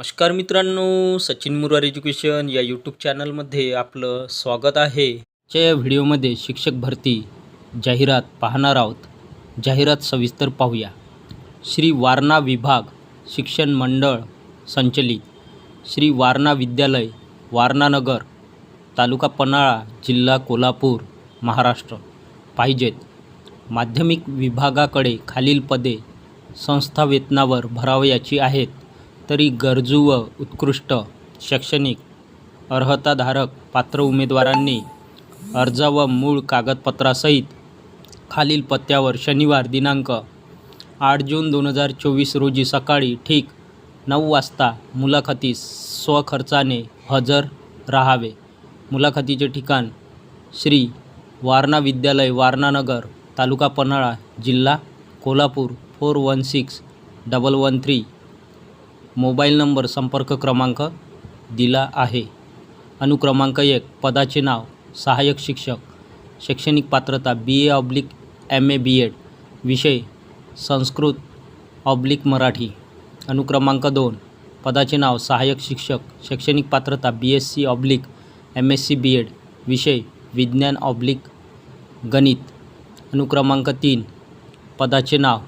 नमस्कार मित्रांनो सचिन मुरार एज्युकेशन या यूट्यूब चॅनलमध्ये आपलं स्वागत आहे. च्या या व्हिडिओमध्ये शिक्षक भरती जाहिरात पाहणार आहोत. जाहिरात सविस्तर पाहूया. श्री वारणा विभाग शिक्षण मंडळ संचलित. श्री वारणा विद्यालय वारणानगर तालुका पन्हाळा जिल्हा कोल्हापूर महाराष्ट्र. पाहिजेत. माध्यमिक विभागाकडे खालील पदे संस्था वेतनावर भरावयाची आहेत. तरी गरजू व उत्कृष्ट शैक्षणिक अर्हताधारक पात्र उमेदवारांनी अर्ज व मूळ कागदपत्रासहित खालील पत्त्यावर शनिवार दिनांक आठ जून दोन हजार चोवीस रोजी सकाळी ठीक नऊ वाजता मुलाखतीस स्वखर्चाने हजर राहावे. मुलाखतीचे ठिकाण श्री वारणा विद्यालय वारणानगर तालुका पन्हाळा जिल्हा Kolhapur four one six double one three. Mobile number संपर्क क्रमांक दिला आहे. अनुक्रमांक एक पदाचे नाव सहाय्यक शिक्षक शैक्षणिक पात्रता B A oblique M A B Ed विषय संस्कृत ऑब्लिक मराठी. अनुक्रमांक दोन पदाचे नाव सहाय्यक शिक्षक शैक्षणिक पात्रता B S C oblique M S C B Ed विषय विज्ञान ऑब्लिक गणित. अनुक्रमांक तीन पदाचे नाव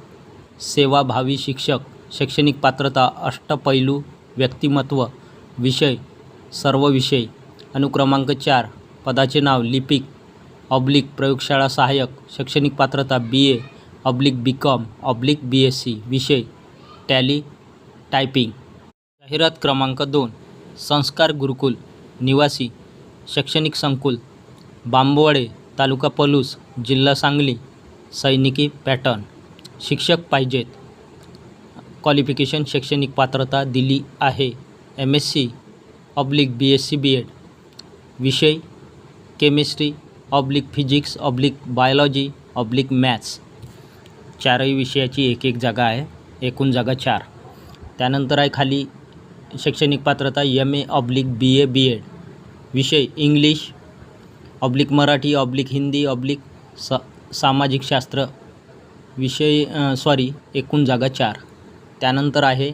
सेवाभावी शिक्षक शैक्षणिक पात्रता अष्टपैलू व्यक्तिमत्व विषय सर्व विषय. अनुक्रमांक चार पदाचे नाव लिपिक ऑब्लिक प्रयोगशाळा सहाय्यक शैक्षणिक पात्रता B A oblique B com oblique B S C विषय टॅली टायपिंग जाहिरात क्रमांक दोन संस्कार गुरुकुल निवासी शैक्षणिक संकुल बांबवडे तालुका पलूस जिल्हा सांगली सैनिकी पॅटर्न. शिक्षक पाहिजेत. क्वालिफिकेशन शैक्षणिक पात्रता दिली आहे. M S C oblique B S C B Ed विषय chemistry oblique physics oblique biology oblique maths चारही विषयाची एक एक जागा आहे. एकूण जागा चार. त्यानंतर आहे खाली शैक्षणिक पात्रता M A oblique B A B Ed विषय English oblique Marathi oblique Hindi oblique स सामाजिक शास्त्र. विषय सॉरी एकूण जागा चार. त्यानंतर आहे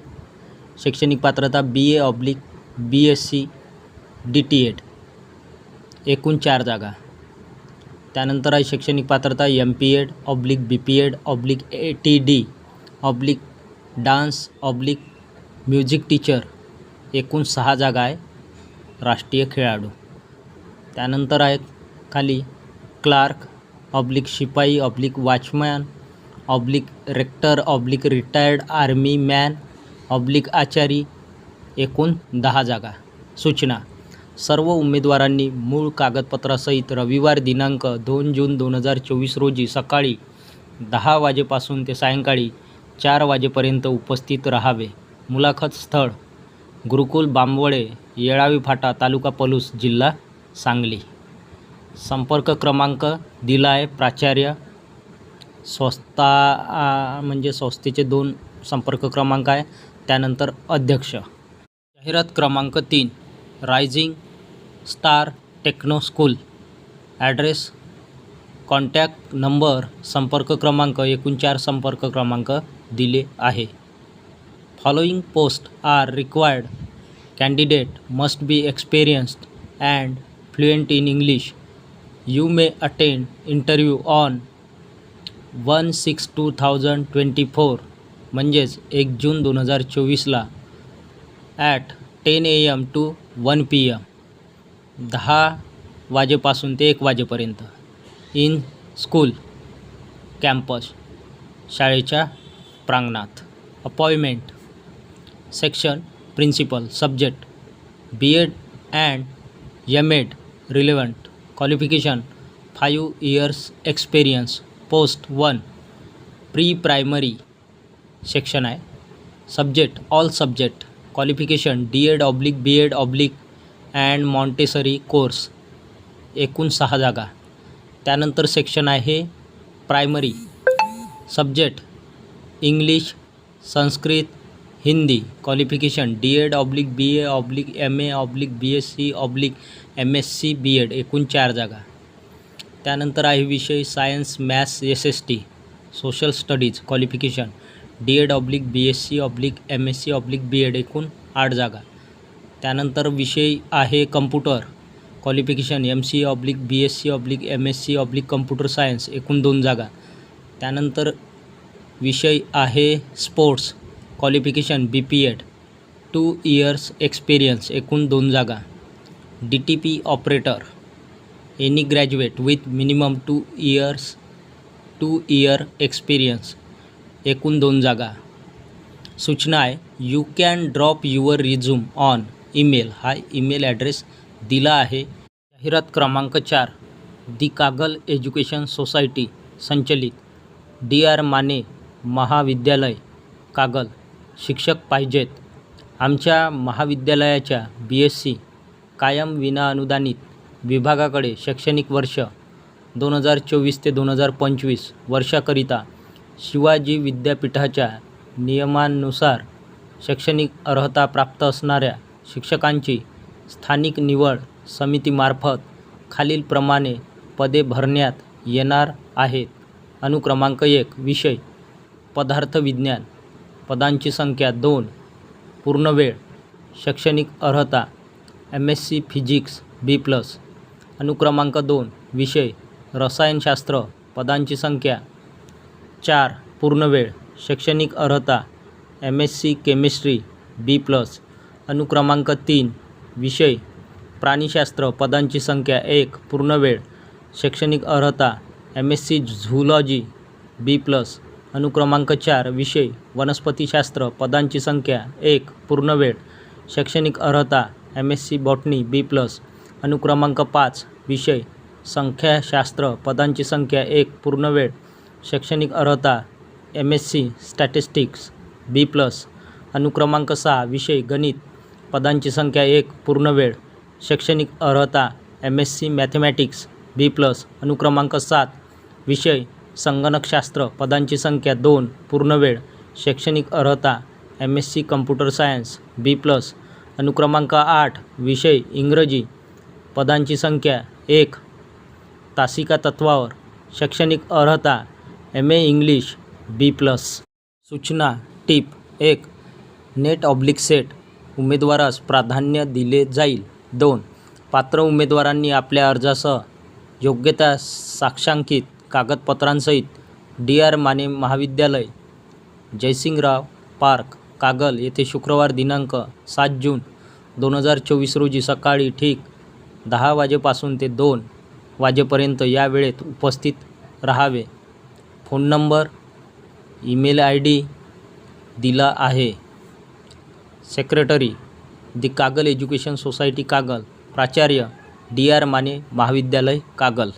शैक्षणिक पात्रता B A oblique B S C D T Ed एकूण चार जागा. त्यानंतर आहे शैक्षणिक पात्रता M P Ed oblique B P Ed oblique A T D oblique dance oblique music teacher एकूण सहा जागा आहे राष्ट्रीय खेळाडू. त्यानंतर आहेत खाली क्लार्क ऑब्लिक शिपाई oblique watchman oblique rector oblique retired army man oblique आचारी एकूण दहा जागा. सूचना. सर्व उमेदवारांनी मूळ कागदपत्रासहित रविवार दिनांक दोन जून दोन हजार चोवीस रोजी सकाळी दहा वाजेपासून ते सायंकाळी चार वाजेपर्यंत उपस्थित राहावे. मुलाखत स्थळ. गुरुकुल बांबवळे येळावी फाटा तालुका पलूस जिल्हा सांगली. संपर्क क्रमांक दिला आहे प्राचार्य स्वस्ता म्हणजे संस्थेचे दोन संपर्क क्रमांक आहे. त्यानंतर अध्यक्ष. जाहिरात क्रमांक तीन rising star techno school. Address contact number संपर्क क्रमांक एकूण चार संपर्क क्रमांक दिले आहे. Following post are required. Candidate must be experienced and fluent in English. You may attend interview on one six two thousand twenty four म्हणजेच एक जून दोन हजार चोवीसला at ten A M to one P M दहा वाजेपासून ते एक वाजेपर्यंत इन स्कूल कॅम्पस शाळेच्या प्रांगणात. Appointment section principal subject B Ed and M Ed relevant qualification five years experience post one pre primary section आहे subject all subject qualification D Ed oblique B Ed oblique and Montessori course एकूण सहा जागा। त्यानंतर section आहे primary subject English Sanskrit Hindi qualification D Ed oblique B A oblique M A oblique B S C oblique M S C B Ed एकूण चार जागा। त्यानंतर आहे विषय science maths S S T social studies qualification D Ed oblique B S C oblique M S C oblique B Ed एकूण आठ जागा. त्यानंतर विषय आहे computer qualification M C oblique B S C oblique M S C oblique computer science एकूण दोन जागा. त्यानंतर विषय आहे sports qualification B P Ed two years experience एकूण दोन जागा. D T P operator any graduate with minimum two years two year experience एकूण दोन जागा. सूचना आहे you can drop your resume on email हा ईमेल ॲड्रेस दिला आहे. जाहिरात क्रमांक चार दी कागल एज्युकेशन सोसायटी संचलित. डी आर माने महाविद्यालय कागल. शिक्षक पाहिजेत. आमच्या महाविद्यालयाच्या बी एस सी कायम विनाअनुदानित. विभागाकडे शैक्षणिक वर्ष दोन हजार चोवीस ते दोन हजार पंचवीस वर्षाकरिता शिवाजी विद्यापीठाच्या नियमांनुसार शैक्षणिक अर्हता प्राप्त असणाऱ्या शिक्षकांची स्थानिक निवड समितीमार्फत खालीलप्रमाणे पदे भरण्यात येणार आहेत. अनुक्रमांक एक विषय पदार्थविज्ञान पदांची संख्या दोन पूर्णवेळ शैक्षणिक अर्हता M S C physics B plus अनुक्रमांक दोन विषय रसायनशास्त्र पदांची संख्या. चार पूर्णवेळ शैक्षणिक अर्हता M S C chemistry B plus अनुक्रमांक तीन विषय प्राणीशास्त्र पदांची संख्या एक पूर्णवेळ शैक्षणिक अर्हता M S C zoology B plus अनुक्रमांक चार विषय वनस्पतीशास्त्र पदांची संख्या एक पूर्णवेळ शैक्षणिक अर्हता M S C botany B plus अनुक्रमांक पाच विषय संख्याशास्त्र पदांची संख्या एक पूर्णवेळ शैक्षणिक अर्हता M S C statistics B plus अनुक्रमांक सहा विषय गणित पदांची संख्या एक पूर्णवेळ शैक्षणिक अर्हता M S C mathematics B plus अनुक्रमांक सात विषय संगणकशास्त्र पदांची संख्या दोन पूर्णवेळ शैक्षणिक अर्हता M S C computer science B plus अनुक्रमांक आठ विषय इंग्रजी पदांची संख्या एक. तासिका तत्वावर शैक्षणिक अर्हता M A English B plus सूचना टीप एक. नेट ऑब्लिक सेट उमेदवारास प्राधान्य दिले जाईल. दोन. पात्र उमेदवारांनी आपल्या अर्जासह योग्यता साक्षांकित कागदपत्रांसहित डी आर माने महाविद्यालय जयसिंगराव पार्क कागल येथे शुक्रवार दिनांक सात जून दोन हजार चोवीस रोजी सकाळी ठीक दहा वाजेपासून ते दोन वाजेपर्यंत या वेळेत उपस्थित राहावे. Phone number email I D दिला आहे. Secretary the Kagal education society Kagal. प्राचार्य डी आर माने महाविद्यालय कागल.